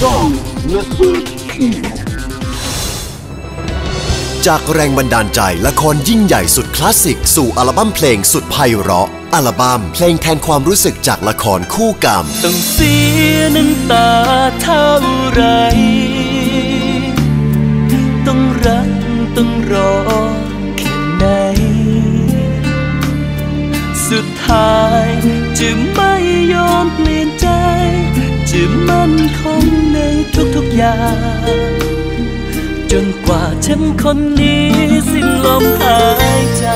Song Research Team จากแรงบันดาลใจละครยิ่งใหญ่สุดคลาสสิก สู่อัลบั้มเพลงสุดไพเราะ อัลบั้มเพลงแทนความรู้สึกจากละครคู่กรรม ต้องเสียน้ำตาเท่าไร ต้องรักต้องรอแค่ไหน สุดท้ายจะ จนกว่าฉันคนนี้สิ้นลมหายใจ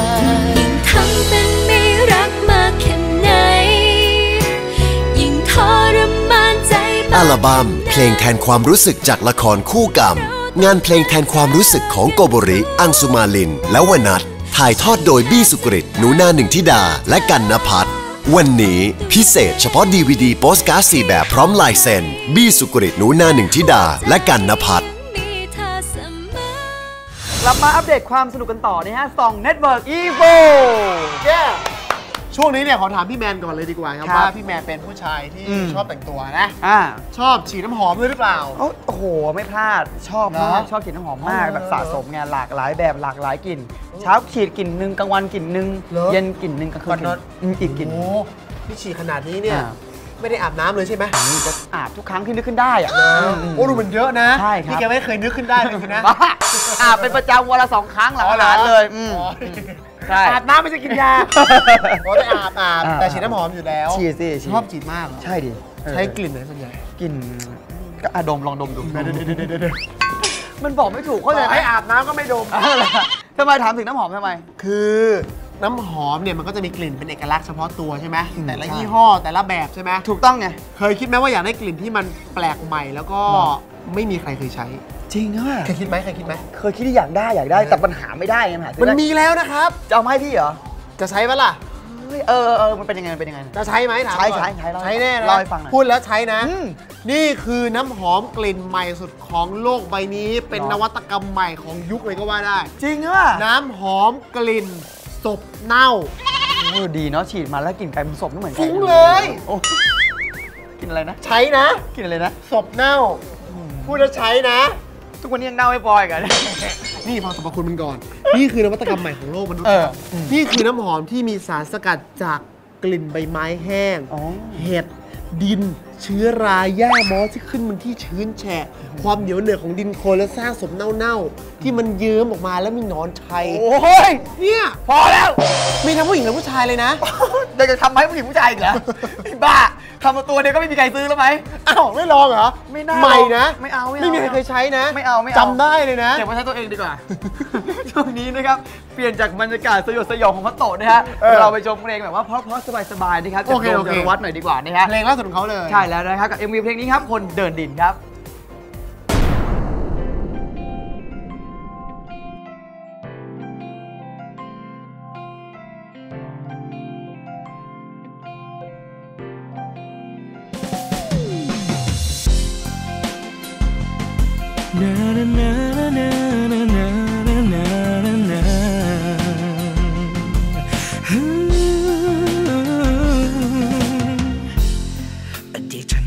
ทำเป็นไม่รักมากแค่ไหน ยิ่งทรมานใจอัลบั้มเพลงแทนความรู้สึกจากละครคู่กรรม งานเพลงแทนความรู้สึกของโกโบริ อังสุมาลิน และวนัทถ่ายทอดโดยบี้สุกริตหนูนาหนึ่งธิดา และกันนภัท วันนี้พิเศษเฉพาะดีวดีโปสการ์ดสี่แบบพร้อมลายเซ็นบี้สุกริตหนูนาหนึ่งทิดา และกันนภัทรเธอเสมอกลับมาอัปเดตความสนุกกันต่อนะฮะสองเน็ตเวิร์กอีโว ช่วงนี้เนี่ยขอถามพี่แมนก่อนเลยดีกว่าครับครับ ว่าพี่แมนเป็นผู้ชายที่อืม ชอบแต่งตัวนะ อ่าชอบฉีดน้ำหอมด้วยหรือเปล่า โอ้โอ้โหไม่พลาด ชอบเหรมาอกชอบกลิ่นน้ำหอมมากอ๋อแบบสะสมไงหลากหลายแบบหลากหลายกลิ่น เช้าฉีดกลิ่นหนึ่งกลางวันกลิ่นหนึ่งเหรอเย็นกลิ่นหนึ่งกลางคืก่อนนนอน อืมอีกกลิ่น โอ้โหพี่ฉีดขนาดนี้เนี่ย อ่า ไม่ได้อาบน้ำเลยใช่ไหมนี่จะอาบทุกครั้งที่นึกขึ้นได้อะโอ้ดูมันเยอะนะใช่ครับพี่แกไม่เคยนึกขึ้นได้เลยนะบ้าอาบเป็นประจำวันละสองครั้งหลังอ๋ออาเหรอหารเลยอืมอ๋อใช่อาบน้ำไม่ใช่กินยาโอ้ได้อาบอาบอ่าแต่ฉีดน้ำหอมอยู่แล้วฉีดสิฉีดชอบฉีดมากเหรอใช่ดิเออใช้กลิ่นไหนส่วนใหญ่กลิ่นก็อะดมลองดมดูเดี๋ยวเดี๋ยวเดี๋ยวเดี๋ยวมันบอกไม่ถูกเข้าใจต่อไหมให้อาบน้ำก็ไม่ดมเอาล่ะทำไมถามถึงน้ำหอมทำไม คือ น้ำหอมเนี่ยมันก็จะมีกลิ่นเป็นเอกลักษณ์เฉพาะตัวใช่ไหมอืมแต่ละใช่ยี่ห้อแต่ละแบบใช่ไหมถูกต้องไงเคยคิดไหมว่าอยากได้กลิ่นที่มันแปลกใหม่แล้วก็หรอไม่มีใครเคยใช้ จริงอะเคยคิดไหมเคยคิดไหมเคยคิดที่อยากได้อยากได้แต่ปัญหาไม่ได้ไงปัญหาซื้อมันได้มีแล้วนะครับจะเอามาให้พี่เหรอจะใช้ปะล่ะเฮ้ยเออเออเออมันเป็นยังไงมันเป็นยังไงจะใช้ไหมถามใช้ก่อนใช้ใช้เล่าใช้แน่นะเล่าให้ฟังหน่อยพูดแล้วใช้นะอืมนี่คือน้ำหอมกลิ่นใหม่สุดของโลกใบนี้ เป็นหรอนวัตกรรมใหม่ของยุคเลยก็ว่าได้ จริงอะน้ำหอมกลิ่น ศพเน่าเออดีเนาะฉีดมาแล้วกลิ่นไก่มันศพไม่เหมือนกันฟุ้งเลยโอ้กลินอะไรนะ ใช้นะกลินอะไรนะศพเน่า พูดแล้วใช้นะ ทุกวันนี้ยังเน่าไม่พออีกเหรอเนี่ยนี่ฟังสรรพคุณมันก่อน นี่คือนวัตกรรมใหม่ของโลกมนุษย์เออครับนี่คือน้ำหอมที่มีสารสกัดจากกลิ่นใบไม้แห้งอ๋อเห็ด ดินเชื้อราหญ้ามอสที่ขึ้นมันที่ชื้นแฉะ ความเหนียวเหนือของดินโคลนและซากศพเน่าๆ ที่มันเยิ้มออกมาแล้วมีหนอนชัย โอ้ย เนี่ย พอแล้ว มีทั้งผู้หญิงและผู้ชายเลยนะเดี๋ยวจะทำให้ผู้หญิงผู้ชายอีกเหรอไอ้บ้า ทำมาตัวเดียวก็ไม่มีใครซื้อแล้วไหม อ้าวไม่ลองเหรอไม่น่าใหม่นะไม่เอาไม่เอาไม่มีใครเคยใช้นะไม่เอาไม่เอา จำได้เลยนะเก็บไว้ใช้ตัวเองดีกว่า ช่วงนี้นะครับ เปลี่ยนจากบรรยากาศสยดสยองของพัตโตะนะฮะ เออเราไปชมเพลงแบบว่าเพราะๆสบายๆนะครับจากโอเคโดมโอเค จารวัฒน์หน่อยดีกว่านะฮะ เพลงล่าสุดของเขาเลย ใช่แล้วนะครับกับ MV เพลงนี้ครับ คนเดินดินครับ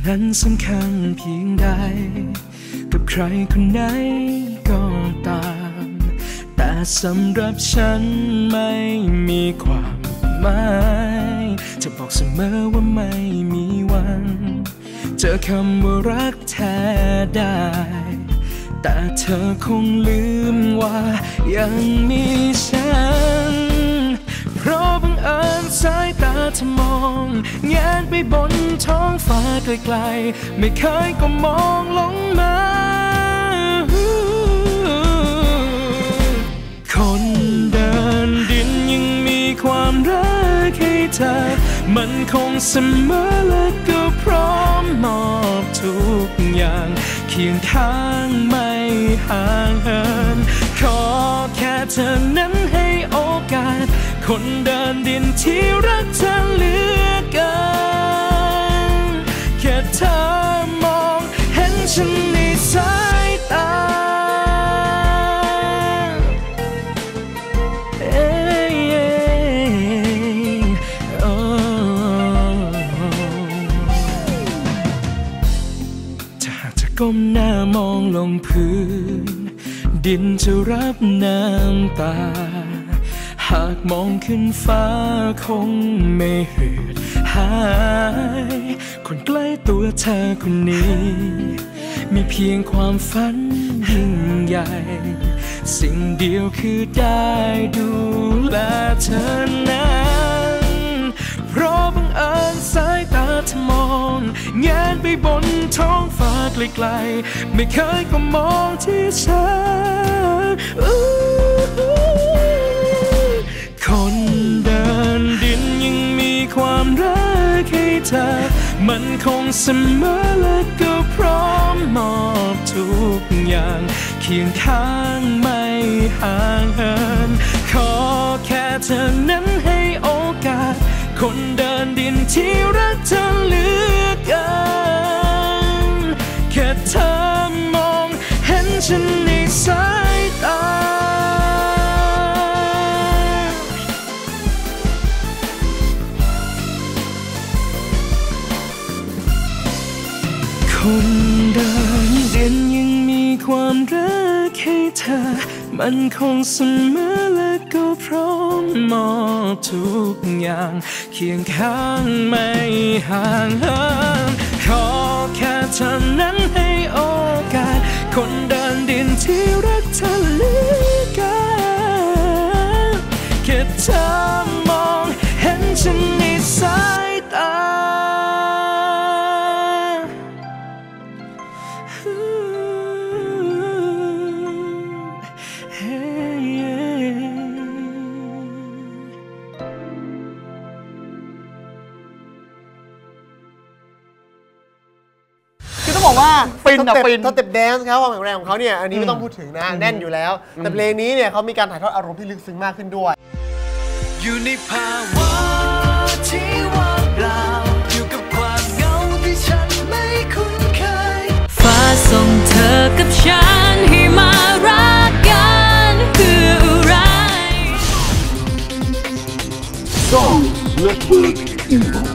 นั้นสำคัญเพียงใด กับใครคนไหนก็ตาม แต่สำหรับฉันไม่มีความหมายจะบอกเสมอว่าไม่มีวัน เจอคำว่ารักแท้ได้ แต่เธอคงลืมว่ายังมีฉัน เพราะบังเอิญสายตาเธอมองแงนไปบนท้องฟ้าไกลๆ ไม่เคยก็มองลงมา คนเดินดินยังมีความรักให้เธอ มันคงเสมอและก็พร้อมมอบทุกอย่าง เคียงข้างไม่ห่างเหินขอแค่เธอนั้นให้โอกาส คนเดินดินที่รักเธอ จะรับน้ำตา หากมองขึ้นฟ้าคงไม่เหืดหาย คนใกล้ตัวเธอคนนี้ มีเพียงความฝันยิ่งใหญ่ สิ่งเดียวคือได้ดูแลเธอนั้น เพราะบังเอิญสายตาเธอมอง นไปบนท้องฟ้าไกลๆ ไม่เคยก็มองที่ฉันคนเดินดินยังมีความรักให้เธอ มันคงเสมอและก็พร้อมมอบทุกอย่าง เคียงข้างไม่ห่างเหิน ขอแค่เธอนั้นให้ คนเดินดินที่รักเธอเหลือเกินแค่เธอมองเห็นฉันในสายตา คนเดินดินยังมีความรักให้เธอ มันคงเสมอและก็พร้อมมอบทุกอย่าง เคียงข้างไม่ห่างเหินขอแค่เธอนั้นให้โอกาส คนเดินดินที่รักเธอเหลือเกินแค่เธอมองเห็นฉันในสายตา บอกว่า ฟินสอะเต็ปฟิน สเต็ปแดนซ์ครับความแข็งแรงของเขาเนี่ยอันนี้ไม่ต้องพูดถึงนะแน่นอยู่แล้ว แต่เพลงนี้เนี่ยเขามีการถ่ายทอดอารมณ์ที่ลึกซึ้งมากขึ้นด้วย อยู่ในภาวะที่ว่างเปล่า อยู่กับความเหงาที่ฉันไม่คุ้นเคย ฟ้าส่งเธอกับฉันให้มารักกันคืออะไร Song Network Info